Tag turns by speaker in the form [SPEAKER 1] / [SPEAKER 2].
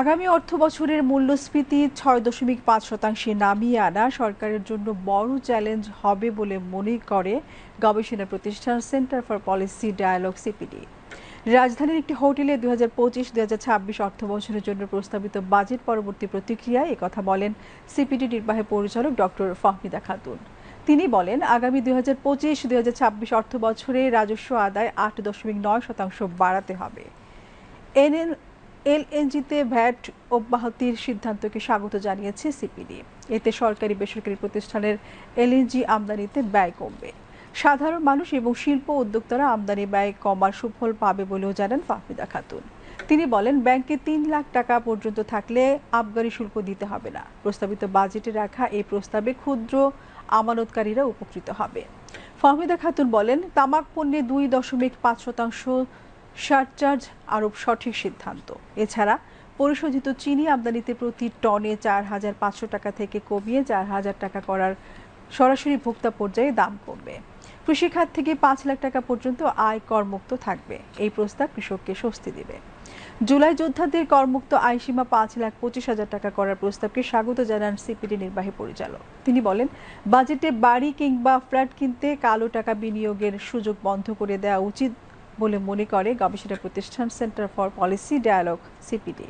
[SPEAKER 1] আগামী অর্থ বছরের মূল্যস্ফীতি ছয় দশমিক পাঁচ শতাংশে নামিয়ে আনা সরকারের জন্য বড় চ্যালেঞ্জ হবে বলে মনে করে গবেষণা প্রতিষ্ঠান centre for policy dialogue CPD. রাজধানীর একটি হোটেলে দুই হাজার পঁচিশ দুই হাজার ছাব্বিশ অর্থ বছরের জন্য প্রস্তাবিত বাজেট পরবর্তী প্রতিক্রিয়ায় একথা বলেন সিপিডি নির্বাহী পরিচালক ডক্টর ফাহমিদা খাতুন। তিনি বলেন, আগামী দুই হাজার পঁচিশ দুই হাজার ছাব্বিশ অর্থ বছরে রাজস্ব আদায় আট দশমিক নয় শতাংশ বাড়াতে হবে। এনএল এলএনজিতে ভ্যাট অব্যাহতির সিদ্ধান্তকে স্বাগত জানিয়েছে সিপিডি। এতে সরকারি বেসরকারি প্রতিষ্ঠানের এলএনজি আমদানিতে ব্যয় কমবে। সাধারণ মানুষ এবং শিল্প উদ্যোক্তারা আমদানি ব্যয় কমার সুফল পাবে বলেও জানান ফাহমিদা খাতুন। তিনি বলেন, ব্যাংকে তিন লাখ টাকা পর্যন্ত থাকলে আবগারি শুল্ক দিতে হবে না। প্রস্তাবিত বাজেটে রাখা এই প্রস্তাবে ক্ষুদ্র আমানতকারীরা উপকৃত হবে। ফাহমিদা খাতুন বলেন, তামাক পণ্যে দুই দশমিক পাঁচ শতাংশ সারচার্জ আরোপ সঠিক সিদ্ধান্ত। এছাড়া পরিশোধিত চিনি আমদানিতে প্রতি টনে চার হাজার পাঁচশো টাকা থেকে কমিয়ে চার হাজার টাকা করার সরাসরি ভোক্তা পর্যায়ে দাম কমবে। কৃষিখাত থেকে পাঁচ লাখ টাকা পর্যন্ত আয় করমুক্ত থাকবে। এই প্রস্তাব কৃষককে স্বস্তি দেবে। জুলাই যোদ্ধাদের করমুক্ত আয়সীমা পাঁচ লাখ পঁচিশ হাজার টাকা করার প্রস্তাবকে স্বাগত জানান সিপিডি নির্বাহী পরিচালক। তিনি বলেন, বাজেটে বাড়ি কিংবা ফ্ল্যাট কিনতে কালো টাকা বিনিয়োগের সুযোগ বন্ধ করে দেওয়া উচিত বলে মনে করে গবেষণা প্রতিষ্ঠান centre for policy dialogue CPD.